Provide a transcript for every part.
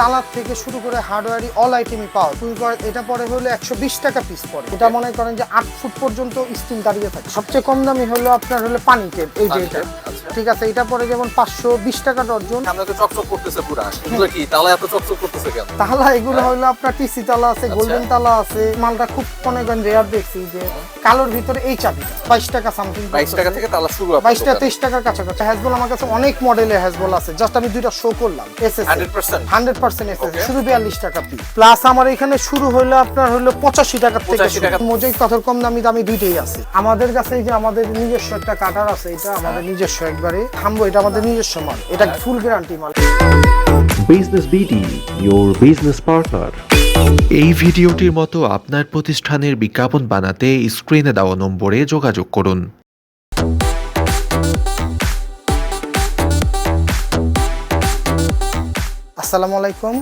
তালার থেকে শুরু করে হার্ডওয়্যারি অল আইটেমই পাওয়া তুমি এটা পরে হলো একশো বিশ টাকা পিস পড়ে। এটা মনে করেন যে আট ফুট পর্যন্ত স্টিল দাঁড়িয়ে থাকে। সবচেয়ে কম দামি হলো আপনার হলো পানি টেপ এই যে এটা। আচ্ছা। ঠিক আছে এটা পরে যেমন পাঁচশো বিশ টাকা ডর্জন সামনে তো চকচক করতেছে পুরা। এগুলো কি? তালা এত চকচক করতেছে কেন? তালা এগুলো হলো আপনার টিসি তালা আছে গোল্ডেন তালা আছে। মালটা খুব মনে করেন রেয়ার দেখছি যে কালোর ভিতরে এই চাবি বাইশ টাকা সামথিং বাইশ টাকা থেকে তালা শুরু বাইশ টাকা তেইশ টাকার কাছাকাছি। হ্যাজবল আমার কাছে অনেক মডেলের হ্যাজবল আছে জাস্ট আমি দুইটা শো করলাম SS hundred percent. Percent SS Okay. শুধু বিয়াল্লিশ টাকা পিস প্লাস আমার এখানে শুরু হলো আপনার হলো পঁচাশি টাকা থেকে মোজাইক পাথর কম দামি দামি দুইটাই আছে। আমাদের কাছে এই যে আমাদের নিজস্ব একটা কাটার আছে এটা আমাদের নিজস্ব একবারে। থামবো এটা আমাদের নিজস্ব মাল। এটা ফুল গ্যারান্টি মাল। Business BD your business partner. এই ভিডিওটির মতো আপনার প্রতিষ্ঠানের বিজ্ঞাপন বানাতে স্ক্রিনে দেওয়া নম্বরে যোগাযোগ করুন। আসসালামু আলাইকুম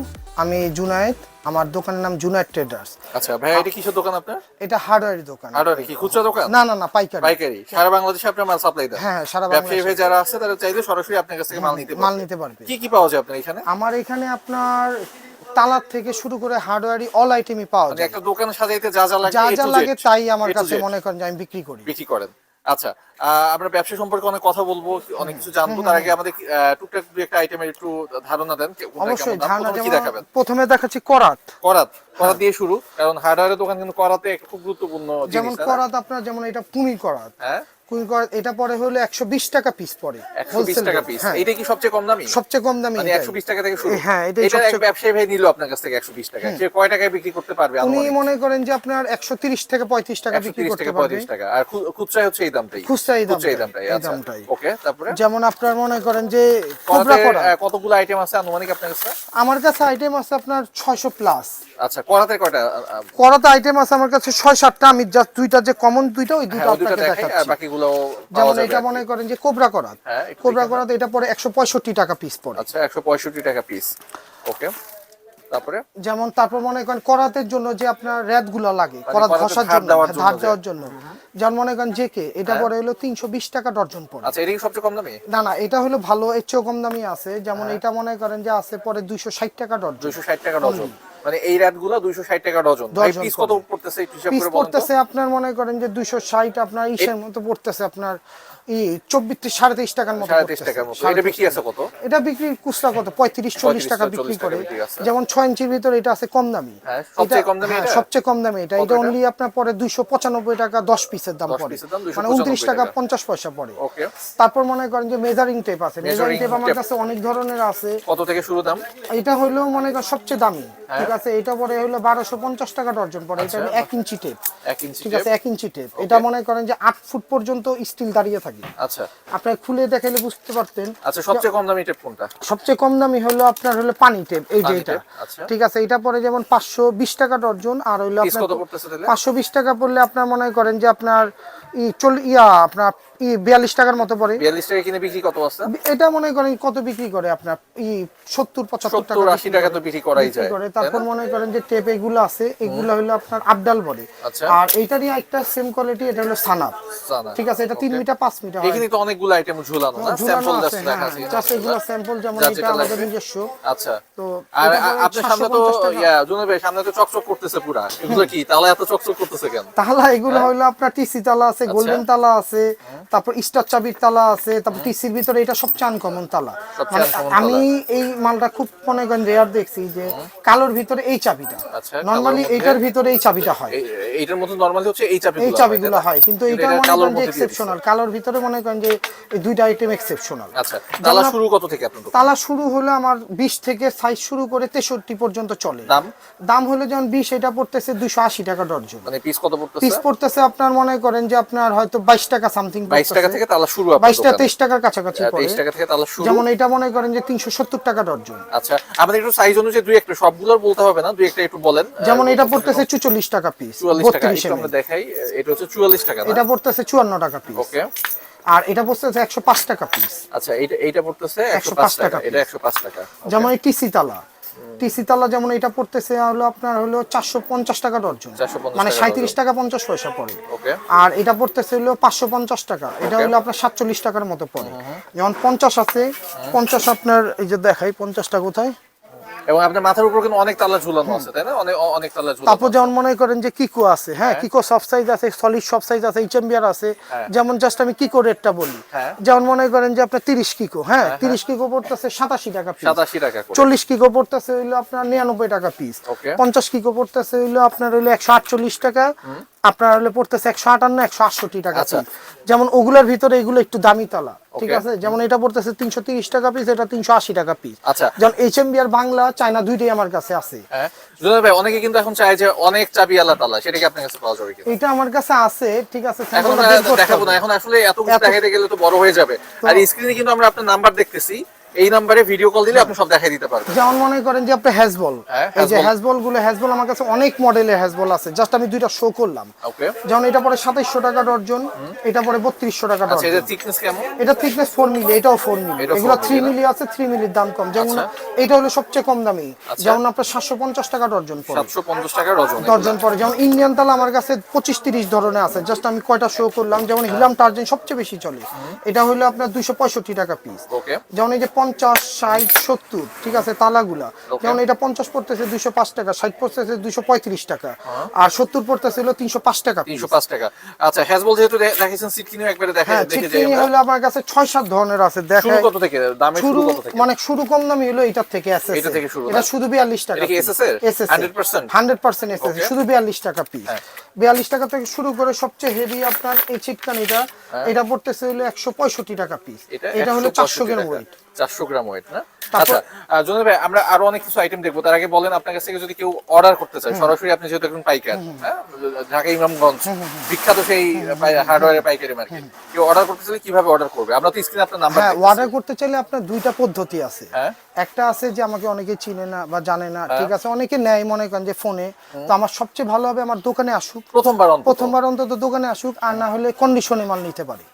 আমি জুনায়েদ আমার দোকানের নাম জুনায়েদ ট্রেডার্স। আচ্ছা ভাই এটা কিসের দোকান আপনার? এটা হার্ডওয়্যার দোকান। আর কি খুচরা দোকান? না না না পাইকারি। পাইকারি। সারা বাংলাদেশে আপনার মাল সাপ্লাই দেন হ্যাঁ, সারা ব্যবসায়ী ভাই যারা আছে তারা চাইলে সরাসরি আপনার কাছ থেকে মাল নিতে মাল নিতে পারবে। কি কি পাওয়া যায় আপনার এখানে? আমার এখানে আপনার তালার থেকে শুরু করে হার্ডওয়্যারি অল আইটেমই পাওয়া মানে যায়। একটা দোকান সাজাইতে যা যা লাগে যা যা লাগে তাই আমার কাছে মনে করেন যে আমি বিক্রি করি। বিক্রি করেন। আচ্ছা আহ, আমরা ব্যবসা সম্পর্কে অনেক কথা বলব অনেক কিছু জানব। তার আগে আমাদের টুকটাক দুই একটা আইটেমের একটু ধারণা দেন কে- অবশ্যই ধারণা কি দেখাবেন? প্রথমে দেখাচ্ছি করাত। করাত করাত দিয়ে শুরু কারণ হার্ডওয়্যারের দোকান কিন্তু করাতে একটা খুব গুরুত্বপূর্ণ যেমন? করাত আপনার যেমন এটা পুমি করাত। হ্যাঁ? এটা পরে হলো একশো বিশ টাকা পিস পড়ে একশো বিশ Wholesale টাকা পিস এটা কি সবচেয়ে কম দামি? সবচেয়ে কম দামি একশো বিশ টাকা থেকে শুরু। হ্যাঁ, এটা এক ব্যবসায়ী ভাই নিল আপনার কাছ থেকে একশো বিশ টাকা। সে কয় টাকায় বিক্রি করতে পারবে উনি মনে করেন যে আপনার একশো তিরিশ থেকে পঁয়ত্রিশ টাকা বিক্রি করতে পারবে। টাকা। আর খু- হচ্ছে এই দামটাই। খুচরা এই দামটাই, দামটাই এই দামটাই। ওকে তারপরে? যেমন আপনার মনে করেন যে কতগুলো আইটেম আছে আনুমানিক আপনার কাছে? আমার কাছে আইটেম আছে আপনার ছয়শো প্লাস আচ্ছা করাতে কয়টা করাতে আইটেম আছে আমার কাছে ছয় সাতটা আমি জাস্ট দুইটা যে কমন দুইটা ওই দুইটা হ্যাঁ দুটো আপনাকে দেখাচ্ছি। বাকিগুলো যেমন এটা মনে করেন যে কোবরা করাত। হ্যাঁ, কোবরা করাত এটা পরে একশো পঁয়ষট্টি টাকা পিস পড়ে আচ্ছা একশো পঁয়ষট্টি টাকা পিস ওকে তারপরে? যেমন তারপর মনে করেন করাতের জন্য যে আপনার র্যাদগুলো লাগে করাত ঘষার ধার জন্য হ্যাঁ, ধার দেওয়ার জন্য। যেমন মনে করেন যে কে এটা হ্যাঁ। পরে হলো তিনশো বিশ টাকা ডর্জন পড়ে আচ্ছা এটা কি সবচেয়ে কম দামি? না না এটা হলো ভালো এর চেয়েও কম দামি আছে। যেমন। এটা মনে করেন যে আছে পরে দুইশো ষাট টাকা ডর্জন দুইশো ষাট টাকা ডজন। মানে এই রাতগুলো দুইশো ষাট টাকা ডজন। ভাই পিস কত পড়তেছে একটু হিসাব করে বলেন পড়তেছে আপনার মনে করেন যে দুইশো ষাট আপনার ইসের মতো পড়তেছে আপনার চব্বিশ সাড়ে তেইশ টাকার মতো এটা বিক্রি আছে কত? এটা বিক্রি খুচরা কত? পঁয়ত্রিশ চল্লিশ টাকা বিক্রি করে। যেমন ছয় ইঞ্চির ভিতরে এটা আছে কম দামি। হ্যাঁ, সবচেয়ে কম দামি হ্যাঁ, এটা? অনলি আপনার পরে দুইশো পঁচানব্বই টাকা দশ পিসের দাম 10 পড়ে। দাম মানে উনত্রিশ টাকা। পঞ্চাশ পয়সা পড়ে। তারপর মনে করেন যে মেজারিং টেপ আছে। মেজারিং টেপ আমার কাছে অনেক ধরনের আছে। কত থেকে শুরু দাম? এটা হলো মনে করেন সবচেয়ে দামি। হ্যাঁ। ঠিক আছে? এটা পরে হলো বারোশো পঞ্চাশ টাকা ডর্জন পড়ে। এটা হলো এক ইঞ্চি টেপ ঠিক আছে? এক ইঞ্চি টেপ এটা মনে করেন যে আট ফুট পর্যন্ত স্টিল দাঁড়িয়ে থাকে। আচ্ছা। আপনার খুলে দেখালে বুঝতে পারতেন। আচ্ছা সবচেয়ে কম দামি টেপ কোনটা? সবচেয়ে কম দামি হলো আপনার হলো পানি টেপ এই যে এটা। আচ্ছা। ঠিক আছে এটা পরে যেমন পাঁচশো বিশ টাকা ডর্জন আর হইল আপনার কত পড়তেছে তাহলে? পাঁচশো বিশ টাকা পড়লে আপনার মনে করেন যে আপনার ইয়া আপনার ই বিয়াল্লিশ টাকার মতো পড়ে। বিয়াল্লিশ টাকা কিনে বিক্রি কত আছে এটা মনে করেন কত বিক্রি করে আপনার? ই সত্তর পঁচাত্তর টাকা আশি টাকা তো বিক্রি করাই যায় করে। তারপর মনে করেন যে টেপ এগুলো আছে এগুলো হলো আপনার আবডাল বলে আচ্ছা। আর এইটারই একটা সেম কোয়ালিটি এটা হলো সানাপ। সানাপ, ঠিক আছে এটা তিন মিটার পাঁচ মিটার এখানে তো অনেকগুলো আইটেম ঝুলানো না? স্যাম্পল জাস্ট হ্যাঁ, দেখা আছে just এগুলো sample যেমন এটা আমাদের নিজস্ব। আচ্ছা। তো আর আপনার সামনে তো ইয়া জুনে সামনে তো চকচক করতেছে পুরা। এগুলো কি? তাহলে এত চকচক করতেছে কেন? তালা এগুলো হলো আপনার টিসি তালা আছে গোল্ডেন তালা আছে তারপর স্টার চাবির তালা আছে তারপর টিসির ভিতরে এটা সবচেয়ে আনকমন তালা। মানে আমি এই মালটা খুব মনে করেন রেয়ার দেখছি যে কালোর ভিতরে এই চাবিটা। আচ্ছা, নর্মালি মধ্যে- এইটার ভিতরে এই চাবিটা হয়। এই- এইটার মধ্যে নরমালি হচ্ছে এই চাবি এই চাবিগুলো হয় কিন্তু এটা মনে করেন যে এক্সেপশনাল কালোর ভিতরে মনে করেন যে এই দুইটা আইটেম এক্সেপশনাল আচ্ছা তালা শুরু কত থেকে আপনার দোকান? তালা শুরু হলো আমার বিশ থেকে সাইজ শুরু করে তেষট্টি পর্যন্ত চলে। দাম? দাম হলো যেমন বিশ এটা পড়তেছে দুশো আশি টাকা ডর্জন মানে পিস কত পড়তেছে? পিস পড়তেছে আপনার মনে করেন যে আপনার হয়তো বাইশ টাকা সামথিং বাইশ টাকা থেকে তালা শুরু আপনার বাইশ টাকা দোকানে। তেইশ টাকার কাছাকাছি আহ, পড়ে। টাকা থেকে তালা শুরু। যেমন এটা মনে করেন যে তিনশো সত্তর টাকা ডর্জন আচ্ছা আমাদের একটু সাইজ অনুযায়ী দুই একটা সবগুলোর বলতে হবে না দুই একটা একটু বলেন। যেমন এটা পড়তেছে চুচল্লিশ টাকা পিস চুয়াল্লিশ টাকা বত্রিশ একটু আমরা দেখাই এটা হচ্ছে চুয়াল্লিশ টাকা এটা পড়তেছে চুয়ান্ন টাকা পিস ওকে আর এটা পড়তেছে একশো পাঁচ টাকা পিস আচ্ছা এটা এইটা পড়তেছে একশো 105 পাঁচ টাকা টাকা এটা একশো পাঁচ টাকা। যেমন এই টিসি তালা। টিসি তালা যেমন এটা পড়তেছে হলো আপনার হলো চারশো পঞ্চাশ টাকা ডর্জন মানে সাঁত্রিশ টাকা পঞ্চাশ পয়সা পড়ে। আর এটা পড়তেছে হলো পাঁচশো পঞ্চাশ টাকা। এটা হলো আপনার সাতচল্লিশ টাকার মতো পড়ে। যেমন পঞ্চাশ আছে পঞ্চাশ আপনার এই যে দেখাই পঞ্চাশটা কোথায়? এবং আপনার মাথার উপর কিন্তু অনেক তালা ঝুলানো আছে তাই না? অনেক অনেক তালা ঝুলানো তারপর যেমন মনে করেন যে কিকো আছে হ্যাঁ কিকো সব সাইজ আছে সলিড সব সাইজ আছে এইচএমবিআর আছে হ্যাঁ। যেমন জাস্ট আমি কিকো রেটটা বলি। হ্যাঁ। যেমন মনে করেন যে আপনার তিরিশ কিকো হ্যাঁ তিরিশ কিকো পড়তেছে সাতাশি টাকা পিস সাতাশি টাকা করে। চল্লিশ কিকো পড়তেছে হইল আপনার নিরানব্বই টাকা পিস Okay. পঞ্চাশ কিকো পড়তেছে হইল আপনার হইল একশো আটচল্লিশ টাকা। আপনার হলে পড়তেছে একশো আটান্ন একশো আটষট্টি টাকা আচ্ছা। যেমন ওগুলোর ভিতরে এগুলো একটু দামি তালা। ঠিক আছে? যেমন এটা পড়তেছে তিনশো তিরিশ টাকা পিস এটা তিনশো আশি টাকা পিস আচ্ছা। যেমন এইচ এম আর বাংলা চায়না দুইটাই আমার কাছে আছে। হ্যাঁ। ভাই অনেকে কিন্তু এখন চায় যে অনেক চাবি আলাদা তালা সেটা কি আপনার কাছে পাওয়া যাবে এটা আমার কাছে আছে ঠিক আছে এখন দেখাবো। না এখন আসলে এত কিছু দেখাতে গেলে তো বড় হয়ে যাবে। আর স্ক্রিনে কিন্তু আমরা আপনার নাম্বার দেখতেছি। এই নাম্বারে ভিডিও কল দিলে আপনি সব দেখাই দিতে পারবেন। যেমন মনে করেন যে আপনি হ্যাজবল হ্যাঁ, এই যে হ্যাজবল। গুলো হ্যাজবল আমার কাছে অনেক মডেলের হ্যাজবল আছে। জাস্ট আমি দুইটা শো করলাম। ওকে যেমন এটা পরে সাতাইশশো টাকা ডর্জন এটা পরে বত্রিশশো টাকা আচ্ছা ডর্জন এটা থিকনেস কেমন? এটা থিকনেস ফোর মিলি এটাও ফোর মিলি এগুলো 4 থ্রি মিলি মিলি আছে থ্রি মিলির দাম কম। যেমন আচ্ছা। এটা হলো সবচেয়ে কম দামি। যেমন আপনার সাতশো পঞ্চাশ টাকা ডর্জন পড়ে সাতশো পঞ্চাশ টাকা ডজন ডর্জন পড়ে যেমন ইন্ডিয়ান তালা আমার কাছে পঁচিশ তিরিশ ধরনের আছে। জাস্ট আমি কয়টা শো করলাম। যেমন হিলাম টার্জেন সবচেয়ে বেশি চলে। এটা হলো আপনার দুইশো পঁয়ষট্টি টাকা পিস ওকে যেমন এই যে পঞ্চাশ ষাট সত্তর ঠিক আছে তালাগুলা। যেমন এটা পঞ্চাশ পড়তেছে দুইশো পাঁচ টাকা ষাট পড়তেছে দুইশো পঁয়ত্রিশ টাকা। হ্যাঁ। আর সত্তর পড়তেছে হলো তিনশো পাঁচ টাকা তিনশো পাঁচ টাকা। আচ্ছা হ্যাজবল যেহেতু দে- দেখাইছেন একবারে দেখে হ্যাঁ দেখে আমরা। হলো আমার কাছে ছয় সাত ধরনের আছে দেখায় কত থেকে? দামে শুরু শুরু কত থেকে? মানে শুরু কম দামি হলো থেকে এসএস এটা থেকে শুরু এটা শুধু 42 টাকা এটা কি SS এর? 100% 100% এসএস শুধু 42 টাকা পিস হ্যাঁ। 42 টাকা থেকে শুরু করে সবচেয়ে হেভি আপনার এই চিটকানিটা হ্যাঁ। এটা পড়তেছে হলো 165 টাকা পিস এটা এটা হলো 400 গ্রাম ওয়েট চারশো গ্রাম ওয়েট না? আচ্ছা জোনাল ভাই আমরা আরও অনেক কিছু আইটেম দেখব। তার আগে বলেন আপনার কাছ থেকে যদি কেউ অর্ডার করতে চায় সরাসরি আপনি যেহেতু একজন পাইকার ঢাকা ইমামগঞ্জ বিখ্যাত সেই হার্ডওয়্যারের পাইকারি মার্কেট কেউ অর্ডার করতে চাইলে কীভাবে অর্ডার করবে? আমরা তো স্ক্রিনে আপনার নাম্বার অর্ডার করতে চাইলে আপনার দুইটা পদ্ধতি আছে। হ্যাঁ। একটা আছে যে আমাকে অনেকে চিনে না বা জানে না হ্যাঁ। ঠিক আছে? অনেকে নেয় মনে করেন যে ফোনে। তো আমার সবচেয়ে ভালো হবে আমার দোকানে আসুক। প্রথমবার প্রথমবার অন্তত দোকানে আসুক আর না হলে কন্ডিশনে মাল নিতে পারি?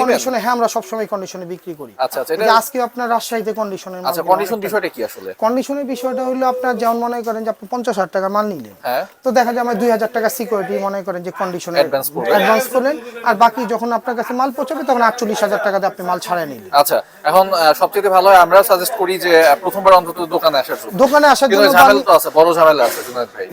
কন্ডিশনে হ্যাঁ আমরা সবসময় কন্ডিশনে বিক্রি করি। আচ্ছা, আচ্ছা, আজকে আপনার রাজশাহীতে কন্ডিশনের আচ্ছা কন্ডিশন বিষয়টা কি আসলে? কন্ডিশনের বিষয়টা হলো আপনার যেমন মনে করেন যে আপনি পঞ্চাশ হাজার টাকা মাল নিলেন। হ্যাঁ। তো দেখা যায় আমার দুই হাজার টাকা সিকিউরিটি মনে করেন যে কন্ডিশনে অ্যাডভান্স করলেন। আর বাকি যখন আপনার কাছে মাল পৌঁছাবে তখন আটচল্লিশ হাজার টাকা আপনি মাল ছাড়াই নিলেন। আচ্ছা এখন সবচেয়ে ভালো হয় আমরা সাজেস্ট করি যে প্রথমবার অন্তত দোকানে আসার জন্য। দোকানে আসার জন্য ঝামেলা তো আছে বড় ঝামেলা আছে জুনায়েদ ভাই।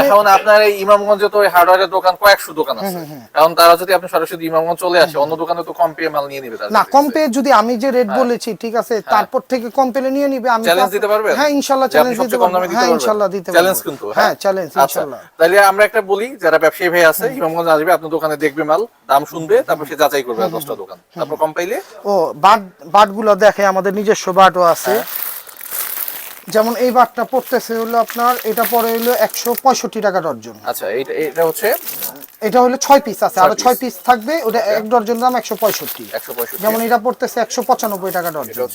এখন আপনার এই ইমামগঞ্জে তো হার্ডওয়্যারের দোকান কয়েকশো দোকান আছে। এখন তারা যদি আপনি সরাসরি ইমামগঞ্জ চলে আসে অন্য দোকানে তো কম পেয়ে মাল নিয়ে নিবে না কম পেয়ে যদি আমি যে রেট বলেছি ঠিক আছে তারপর থেকে কম পেলে নিয়ে নিবে আমি চ্যালেঞ্জ দিতে পারবেন? হ্যাঁ আপনি চ্যালেঞ্জ দিতে কম পারব। হ্যাঁ পারবেন? ইনশাল্লাহ দিতে চ্যালেঞ্জ কিন্তু। হ্যাঁ চ্যালেঞ্জ ইনশাল্লাহ। তাহলে আমরা একটা বলি যারা ব্যবসায়ী ভাই আছে ইমামগঞ্জ আসবে আপনার দোকানে দেখবে মাল দাম শুনবে তারপর সে যাচাই করবে দশটা দোকান। তারপর কম পাইলে? ও বাট বাটগুলো দেখে আমাদের নিজস্ব বাটও আছে। হ্যাঁ। যেমন এই বাটটা পড়তেছে হলো আপনার এটা পরে হলো একশো পঁয়ষট্টি টাকা ডর্জন আচ্ছা এইটা এটা হচ্ছে এটা হলো ছয় পিস আছে। আরও ছয় পিস থাকবে ওটা এক ডর্জন দাম একশো পঁয়ষট্টি। যেমন এটা পড়তেছে একশো পঁচানব্বই টাকা ডর্জন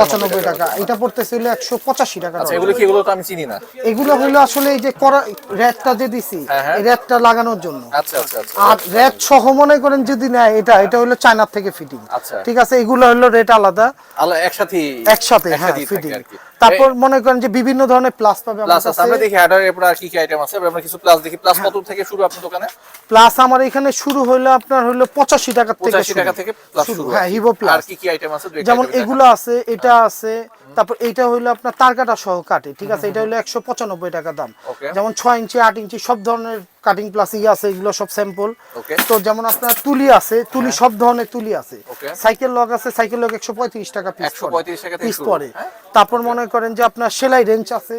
পঁচানব্বই টাকা এটা পড়তেছে হলো একশো পঁচাশি টাকা আচ্ছা এগুলো কি এগুলো তো আমি চিনি না। এগুলো হলো আসলে এই যে করা র্যাটটা যে দিছি হ্যাঁ, হ্যাঁ। র্যাটটা লাগানোর জন্য। আচ্ছা আচ্ছা আচ্ছা আর র্যাট সহ মনে করেন যদি নেয় এটা এটা হলো চায়নার থেকে ফিটিং আচ্ছা। ঠিক আছে এগুলো হলো রেট আলাদা। একসাথে একসাথে হ্যাঁ ফিটিং। তারপর মনে করেন যে বিভিন্ন ধরনের প্লাস পাবে প্লাস আছে আমরা দেখি হার্ডওয়্যার এরপর আর কি কি আইটেম আছে। আমরা কিছু প্লাস দেখি। প্লাস হ্যাঁ। কত থেকে শুরু আপনার দোকানে? প্লাস আমার এখানে শুরু হলো আপনার হলো পঁচাশি টাকা থেকে পঁচাশি শুরু। টাকা থেকে প্লাস শুরু, হ্যাঁ কি। হিভো আর প্লাস কি কি আইটেম আছে যেমন এগুলো আছে এটা আছে তারপর এটা হলো আপনার তারকাটা সহ কাটে ঠিক আছে? এটা হলো একশো পঁচানব্বই টাকা দাম। যেমন ছয় ইঞ্চি আট ইঞ্চি সব ধরনের কাটিং প্লাস ইয়ে আছে এগুলো সব স্যাম্পল তো যেমন আপনার তুলি আছে তুলি সব ধরনের তুলি আছে। সাইকেল লক আছে সাইকেল লক একশো পঁয়ত্রিশ টাকা পিস 135 পিস পরে হ্যাঁ? তারপর মনে করেন যে আপনার সেলাই রেঞ্জ আছে।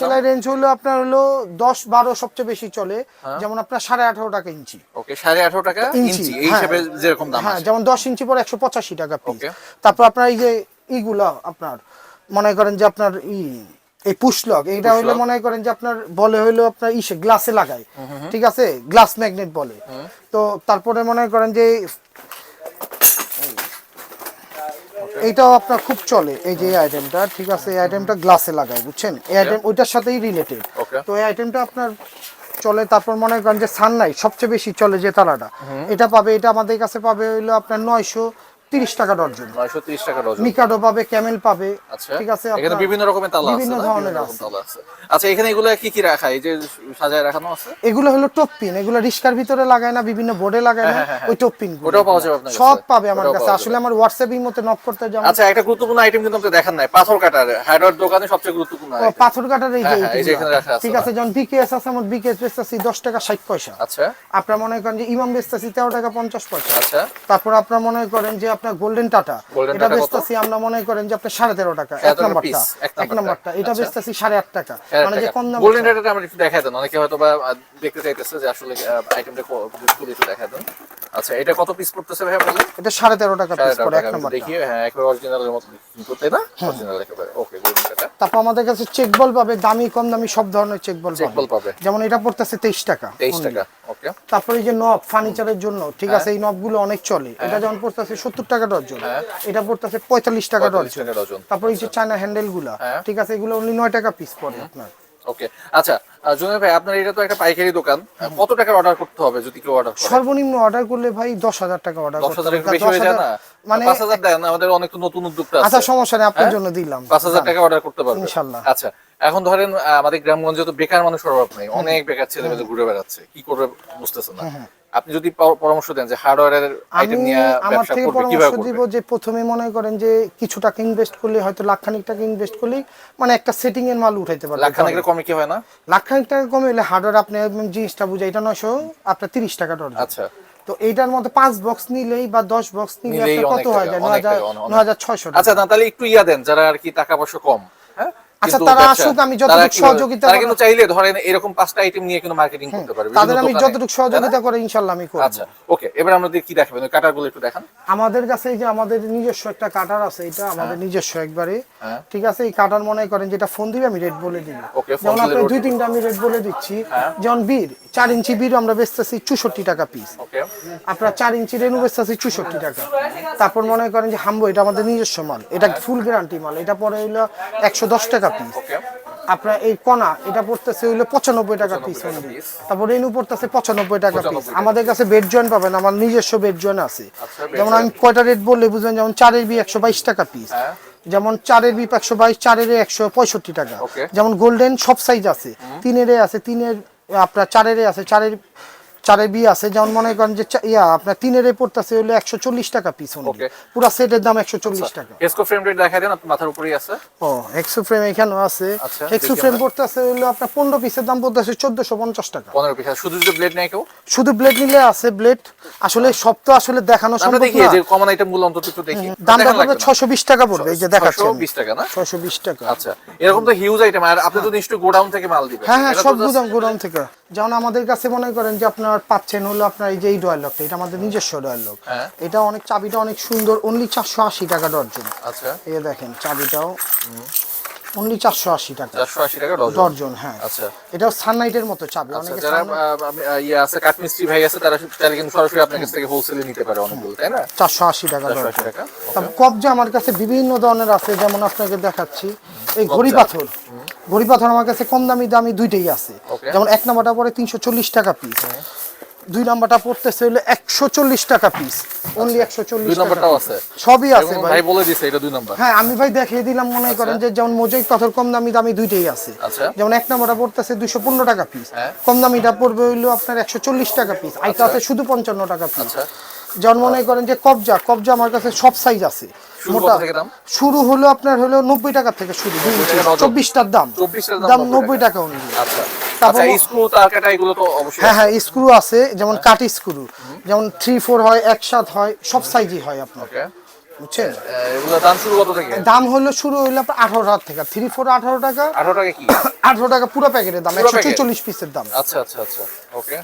সেলাই রেঞ্জ হলো আপনার হলো দশ বারো সবচেয়ে বেশি চলে। যেমন আপনার সাড়ে আঠারো টাকা ইঞ্চি। সাড়ে আঠারো টাকা ইঞ্চি, হ্যাঁ। যেরকম হ্যাঁ যেমন দশ ইঞ্চি পরে একশো পঁচাশি টাকা পিস তারপর আপনার এই যে ইগুলা আপনার মনে করেন যে আপনার ই এই পুশলক এইটা হইল মনে করেন যে আপনার বলে হইল আপনার ইসে গ্লাসে লাগায় ঠিক আছে? গ্লাস ম্যাগনেট বলে। তো তারপরে মনে করেন যে এইটাও আপনার খুব চলে এই যে আইটেমটা ঠিক আছে? এই আইটেমটা গ্লাসে লাগায় বুঝছেন? এই আইটেম ওইটার সাথেই রিলেটেড তো এই আইটেমটা আপনার চলে তারপর মনে করেন যে সানলাইট সবচেয়ে বেশি চলে যে তারাটা। এটা পাবে এটা আমাদের কাছে পাবে হইল আপনার নয়শো তিরিশ টাকা ডর্জন নয়শো তিরিশ টাকা মিকাডো পাবে ক্যামেল পাবে আচ্ছা। ঠিক আছে? এখানে বিভিন্ন রকমের তালা আছে বিভিন্ন ধরনের আছে। তালা আছে। আচ্ছা এখানে এগুলো কি কি রাখা? এই যে সাজায় রাখানো আছে? এগুলো হলো টপ পিন এগুলো রিস্কার ভিতরে লাগায় না বিভিন্ন বোর্ডে লাগায় না ওই টপ পিন ওটাও পাওয়া যাবে আপনার সব পাবে আমার কাছে। আসলে আমার হোয়াটসঅ্যাপ এর মধ্যে নক করতে যেমন আচ্ছা একটা গুরুত্বপূর্ণ আইটেম কিন্তু আপনি দেখান নাই। পাথর কাটার হার্ডওয়্যার দোকানে সবচেয়ে গুরুত্বপূর্ণ পাথর কাটার এই যে হ্যাঁ, হ্যাঁ, এই যে এখানে রাখা আছে ঠিক? আছে যেমন বিকেএস আছে আমার বিকেএস বেচতেছি দশ টাকা ষাট পয়সা। আচ্ছা। আপনার মনে করেন যে ইমাম বেচতেছি তেরো টাকা পঞ্চাশ পয়সা। আচ্ছা। তারপর আপনার মনে করেন যে আপনার গোল্ডেন টাটা এটা বেচতেছি আমরা মনে করেন যে আপনার সাড়ে তেরো টাকা এক নম্বরটা এক নম্বরটা। এটা আচ্ছা। বেচতেছি সাড়ে আট টাকা। মানে যে কম দাম গোল্ডেন টাটা আমরা একটু দেখাই দেন। অনেকে হয়তো বা দেখতে চাইতেছে যে আসলে আইটেমটা খুলে একটু দেখাই দেন। আচ্ছা এটা কত পিস পড়তেছে ভাই বললেন এটা সাড়ে তেরো টাকা পিস পড়ে এক নম্বর দেখি হ্যাঁ একবার অরিজিনালের মতো। কিন্তু তাই না? অরিজিনাল একেবারে। ওকে তারপর আমাদের কাছে চেক বল পাবে দামি কম দামি সব ধরনের চেক বল পাবে। যেমন এটা পড়তেছে তেইশ টাকা তেইশ। টাকা ওকে তারপরে এই যে নব ফার্নিচারের জন্য ঠিক হ্যাঁ। আছে এই নবগুলো অনেক চলে। এটা যেমন পড়তেছে সত্তর টাকা ডজন এটা পড়তেছে পঁয়তাল্লিশ টাকা ডজন। তারপরে এই যে চায়না হ্যান্ডেলগুলা হ্যাঁ। ঠিক আছে এগুলো অনলি নয় টাকা পিস পড়ে আপনার। ওকে আচ্ছা জুনিয়র ভাই আপনার এটা তো একটা পাইকারি দোকান। কত টাকার অর্ডার করতে হবে যদি কেউ অর্ডার করে? সর্বনিম্ন অর্ডার করলে ভাই দশ হাজার টাকা অর্ডার দশ হাজার একটু বেশি হয়ে যায় না? মানে দেন আমাদের অনেক তো নতুন উদ্যোক্তা আচ্ছা সমস্যা নেই আপনার হ্যাঁ? জন্য দিলাম। পাঁচ হাজার টাকা অর্ডার করতে পারবেন। আচ্ছা এখন ধরেন আমাদের গ্রামগঞ্জে তো বেকার মানুষের অভাব নাই। অনেক বেকার ছেলে মেয়ে ঘুরে বেড়াচ্ছে। কি করবে বুঝতেছে না? আপনি যদি পরামর্শ দেন যে হার্ডওয়্যারের আইটেম নিয়ে ব্যবসা করবে কীভাবে পরামর্শ দিব যে প্রথমে মনে করেন যে কিছু টাকা ইনভেস্ট করলে হয়তো লাখ খানিক টাকা ইনভেস্ট করলে মানে একটা সেটিং এর মাল উঠাইতে পারবে। লাখ খানেক কমে কি হয় না? লাখ খানিক টাকা কমে হলে হার্ডওয়্যার আপনি জিনিসটা বুঝে এটা নয়শো আপনার তিরিশ টাকা ডলার আচ্ছা। তো এইটার মধ্যে পাঁচ বক্স নিলেই বা দশ বক্স নিলে কত হয়? যায় নয় হাজার ছয়শো আচ্ছা না তাহলে একটু ইয়া দেন যারা আর কি টাকা পয়সা কম হ্যাঁ? আচ্ছা, তারা আসুক, আমি যতটুকু সহযোগিতা তারা। কিন্তু চাইলে ধরেন এরকম পাঁচটা আইটেম নিয়ে কিন্তু মার্কেটিং করতে পারবে তাদের আমি যতটুকু সহযোগিতা করে ইনশাল্লাহ আমি করব। আচ্ছা ওকে এবার আমাদের কি দেখাবেন ওই কাটারগুলো একটু দেখান। আমাদের কাছে এই যে আমাদের নিজস্ব একটা কাটার আছে এটা আমাদের নিজস্ব একবারে হ্যাঁ। ঠিক আছে? এই কাটার মনে করেন যেটা ফোন দিবে আমি বলে দিই যেমন rate দুই তিনটা আমি রেট বলে দিচ্ছি। হ্যাঁ। যেমন বীর চার ইঞ্চি বীর আমরা বেচতেছি চৌষট্টি টাকা পিস আপনার চার ইঞ্চি রেনু বেচতেছি চৌষট্টি টাকা। তারপর মনে করেন যে হাম্বো এটা আমাদের নিজস্ব মাল এটা ফুল গ্যারান্টি মাল এটা পরে হইল একশো দশ টাকা পিস আপনার এই কণা এটা পড়তেছে হইল পঁচানব্বই টাকা পিস অনলি তারপর রেনু পড়তেছে পঁচানব্বই টাকা পিস আমাদের কাছে বেড জয়েন্ট পাবেন আমার নিজস্ব বেড জয়েন্ট আছে। আচ্ছা, যেমন আমি কয়টা রেট বললে বুঝবেন যেমন চারের বি একশো বাইশ টাকা পিস হ্যাঁ। যেমন চারের বি একশো বাইশ চারের একশো পঁয়ষট্টি টাকা। যেমন গোল্ডেন সব সাইজ আছে। তিনের আছে তিনের আপনার চারের আছে চারের চারের বি আছে যেমন মনে করেন যে ইয়া আপনার তিনের পড়তেছে হইল একশো চল্লিশ টাকা পিস Okay. পুরো সেটের দাম একশো চল্লিশ টাকা। এসকো ফ্রেম রেট দেখা দেন আপনার মাথার উপরেই আছে। ও এক্সো ফ্রেম এখানেও আছে। আচ্ছা, এক্সো ফ্রেম আমরা। পড়তেছে হইল আপনার পনেরো পিসের দাম পড়তেছে চোদ্দশো পঞ্চাশ টাকা। পনেরো পিস শুধু যদি ব্লেড নেয় কেউ? শুধু ব্লেড নিলে আছে ব্লেড আসলে সব তো আসলে দেখানো সম্ভব দেখি না। যে কমন আইটেমগুলো অন্তত একটু দেখি। দামটা পড়বে ছশো বিশ টাকা পড়বে এই যে দেখাচ্ছেন। 620 টাকা না? ছশো বিশ টাকা। আচ্ছা এরকম তো হিউজ আইটেম আর আপনি তো নিশ্চয়ই গোডাউন থেকে মাল দিবেন। হ্যাঁ হ্যাঁ সব গুদাম গোডাউন থেকে। যেমন আমাদের কাছে মনে করেন যে আপনার পাচ্ছেন হলো আপনার এই যে এই ডয়ার লকটা এটা আমাদের নিজস্ব ডয়ার লক হ্যাঁ। এটা অনেক চাবিটা অনেক সুন্দর অনলি চারশো আশি টাকা ডর্জন আচ্ছা। এই দেখেন চাবিটাও অনলি চারশো আশি টাকা। চারশো আশি টাকা ডজন। হ্যাঁ। আচ্ছা। এটাও সানলাইটের মতো চাবি আচ্ছা অনেকে যারা ইয়ে আছে কাঠমিস্ত্রি ভাই আছে তারা কিন্তু সরাসরি আপনার কাছ থেকে হোলসেলে নিতে পারে অনেকগুলো তাই না? চারশো আশি টাকা চারশো ডর্জন আশি টাকা তারপর কবজা আমার কাছে বিভিন্ন ধরনের আছে যেমন আপনাকে দেখাচ্ছি এই ঘড়ি পাথর। ঘড়ি পাথর আমার কাছে কম দামি দামি দুইটাই আছে। যেমন এক নাম্বারটা পরে তিনশো চল্লিশ টাকা পিস দুই নাম্বারটা পড়তেছে হলো একশো চল্লিশ টাকা পিস অনলি একশো চল্লিশ নাম্বারটাও আছে। সবই আছে ভাই। বলে দিছে এটা দুই নাম্বার। হ্যাঁ আমি ভাই দেখিয়ে দিলাম মনে করেন যে যেমন মোজাইক পাথর কম দামি দামি দুইটাই আছে। আচ্ছা। যেমন এক নাম্বারটা পড়তেছে দুইশো পনেরো টাকা পিস হ্যাঁ। কম দামিটা পড়বে হইল আপনার একশো চল্লিশ টাকা পিস আইটা আছে শুধু পঞ্চান্ন টাকা পিস আচ্ছা। যেমন মনে করেন যে কবজা কবজা আমার কাছে সব সাইজ আছে। থেকে দাম? শুরু হলো আপনার হলো নব্বই টাকা থেকে শুরু দুই ইঞ্চি চব্বিশটার দাম। দাম দাম 90 নব্বই টাকা। অনুযায়ী আচ্ছা। আচ্ছা অবশ্যই হ্যাঁ হ্যাঁ স্ক্রু আছে যেমন কাট স্ক্রু যেমন থ্রি ফোর হয় একসাথ হয় সব সাইজই হয় আপনার। ওকে বুঝছেন? দাম শুরু কত থেকে? দাম হলো শুরু হইল আপনার আঠারো টাকা থ্রি ফোর আঠারো টাকা। আঠারো টাকা কি? আঠারো টাকা পুরো প্যাকেটের দাম একশো চল্লিশ পিসের দাম। আচ্ছা আচ্ছা আচ্ছা। ওকে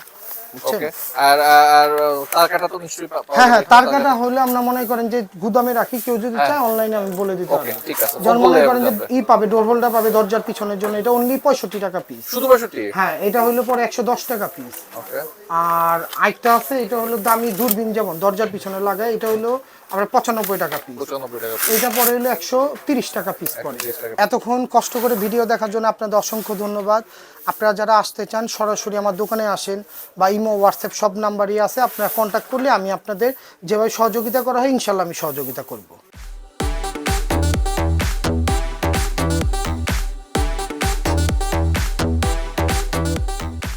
আর আর- আর তার কাটা তো নিশ্চয়ই হ্যাঁ হ্যাঁ তার কাটা হলে আমরা মনে করেন যে গুদামে রাখি কেউ যদি চায় অনলাইনে আমি বলে দিতে ওকে ঠিক আছে। যেমন মনে করেন যে ই পাবে ডোর হোল্ডার পাবে দরজার পিছনের জন্য এটা অনলি পঁয়ষট্টি টাকা পিস শুধু হ্যাঁ এটা হলো পরে একশো দশ টাকা পিস ওকে আর আরেকটা আছে এটা হলো দামি দূরবীন যেমন দরজার পিছনে লাগায় এটা হলো আমরা পঁচানব্বই টাকা পিস এটা পরে হলো একশো তিরিশ টাকা পিস পরে। এতক্ষণ কষ্ট করে ভিডিও দেখার জন্য আপনাদের অসংখ্য ধন্যবাদ। আপনারা যারা আসতে চান সরাসরি আমার দোকানে আসেন বা ইমো হোয়াটসঅ্যাপ সব নাম্বারই আছে। আপনারা কন্ট্যাক্ট করলে আমি আপনাদের যেভাবে সহযোগিতা করা হয় ইনশাল্লাহ আমি সহযোগিতা করব।